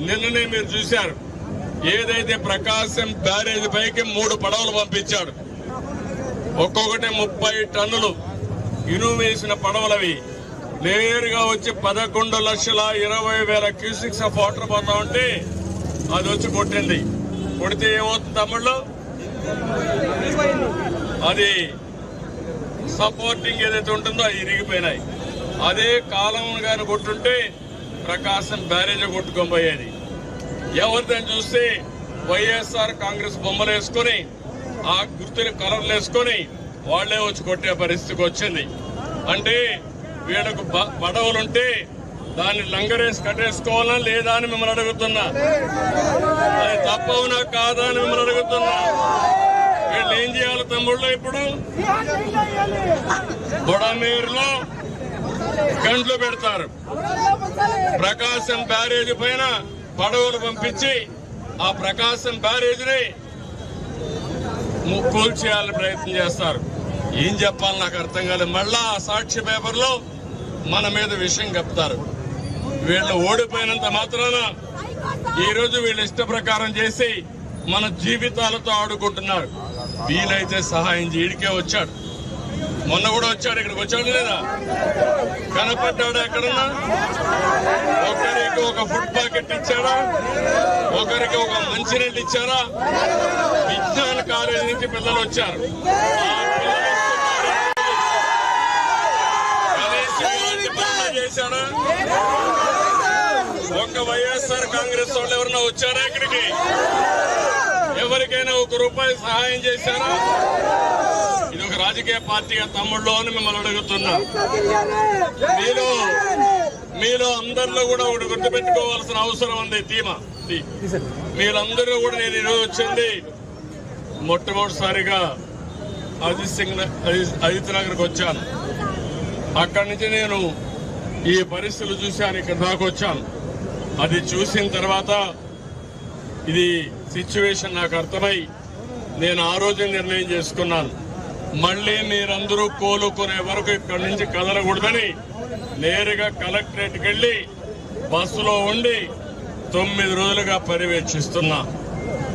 నిన్ననే మీరు చూశారు. ఏదైతే ప్రకాశం బ్యారేజ్ పైకి మూడు పడవలు పంపించాడు. ఒక్కొక్కటి ముప్పై టన్నులు ఇనుము వేసిన పడవలవి. నేరుగా వచ్చి పదకొండు లక్షల ఇరవై వేల క్యూసిక్స్ ఆఫ్ వాటర్ పోతా ఉంటే అది వచ్చి కొట్టింది. కొడితే ఏమవుతుంది తమ్ముళ్ళు? అది సపోర్టింగ్ ఏదైతే ఉంటుందో అవి ఇరిగిపోయినాయి. అదే కాలం కానీ కొట్టుంటే ప్రకాశం బ్యారేజ్ కొట్టుకోబోయేది ఎవరిదని చూస్తే వైఎస్ఆర్ కాంగ్రెస్ బొమ్మలు వేసుకొని ఆ గుర్తుని కలర్లు వేసుకొని వాళ్ళే వచ్చి కొట్టే పరిస్థితికి వచ్చింది. అంటే వీళ్ళకు పడవలుంటే దాన్ని లంగరేసి కట్టేసుకోవాలా లేదా అని మిమ్మల్ని అడుగుతున్నా. అది తప్పవునా కాదా అని మిమ్మల్ని అడుగుతున్నా. వీళ్ళు ఏం చేయాలి తమ్ముళ్ళు ఇప్పుడు? బుడమేరులో గంటలు పెడతారు. ప్రకాశం బ్యారేజ్ పైన పడవలు పంపించి ఆ ప్రకాశం బ్యారేజ్ని కూల్ చేయాలని ప్రయత్నం చేస్తారు. ఏం చెప్పాలి నాకు అర్థం కాలేదు. మళ్ళా ఆ సాక్షి పేపర్లో మన మీద విషయం చెప్తారు. వీళ్ళు ఓడిపోయినంత మాత్రాన ఈరోజు వీళ్ళ వీళ్ళు ఇష్ట ప్రకారం చేసి మన జీవితాలతో ఆడుకుంటున్నారు. వీలైతే సహాయం చేయడికే వచ్చాడు. మొన్న కూడా వచ్చాడు ఇక్కడికి వచ్చాడు లేదా? కనపడ్డాడు ఎక్కడన్నా? ఒకరికి ఒక ఫుడ్ ప్యాకెట్ ఇచ్చారా ఒకరికి ఒక మంచినీళ్ళు ఇచ్చారా? విజ్ఞాన కాలేజీ నుంచి పిల్లలు వచ్చారు. పిల్లలు చేశాడా? వైఎస్ఆర్ కాంగ్రెస్ వాళ్ళు ఎవరన్నా వచ్చారా ఇక్కడికి? ఎవరికైనా ఒక రూపాయి సహాయం చేశారా? ఇది ఒక రాజకీయ పార్టీగా తమ్ముళ్ళు అని మిమ్మల్ని అడుగుతున్నా. మీరు మీలో అందరిలో కూడా ఒకటి గుర్తుపెట్టుకోవాల్సిన అవసరం ఉంది. ధీమ మీరందరూ కూడా నేను ఈరోజు వచ్చింది మొట్టమొదటిసారిగా అజిత్ సింగ్ అజిత్ అజిత్ నగర్కి వచ్చాను. అక్కడి నుంచి నేను ఈ పరిస్థితులు చూశాను ఇక్కడ దాకా వచ్చాను. అది చూసిన తర్వాత ఇది సిచ్యువేషన్ నాకు అర్థమై నేను ఆ రోజు నిర్ణయం చేసుకున్నాను. మళ్ళీ మీరందరూ కోలుకునే వరకు ఇక్కడి నుంచి కదలకూడదని నేరుగా కలెక్టరేట్కి వెళ్ళి బస్సులో ఉండి తొమ్మిది రోజులుగా పర్యవేక్షిస్తున్నా.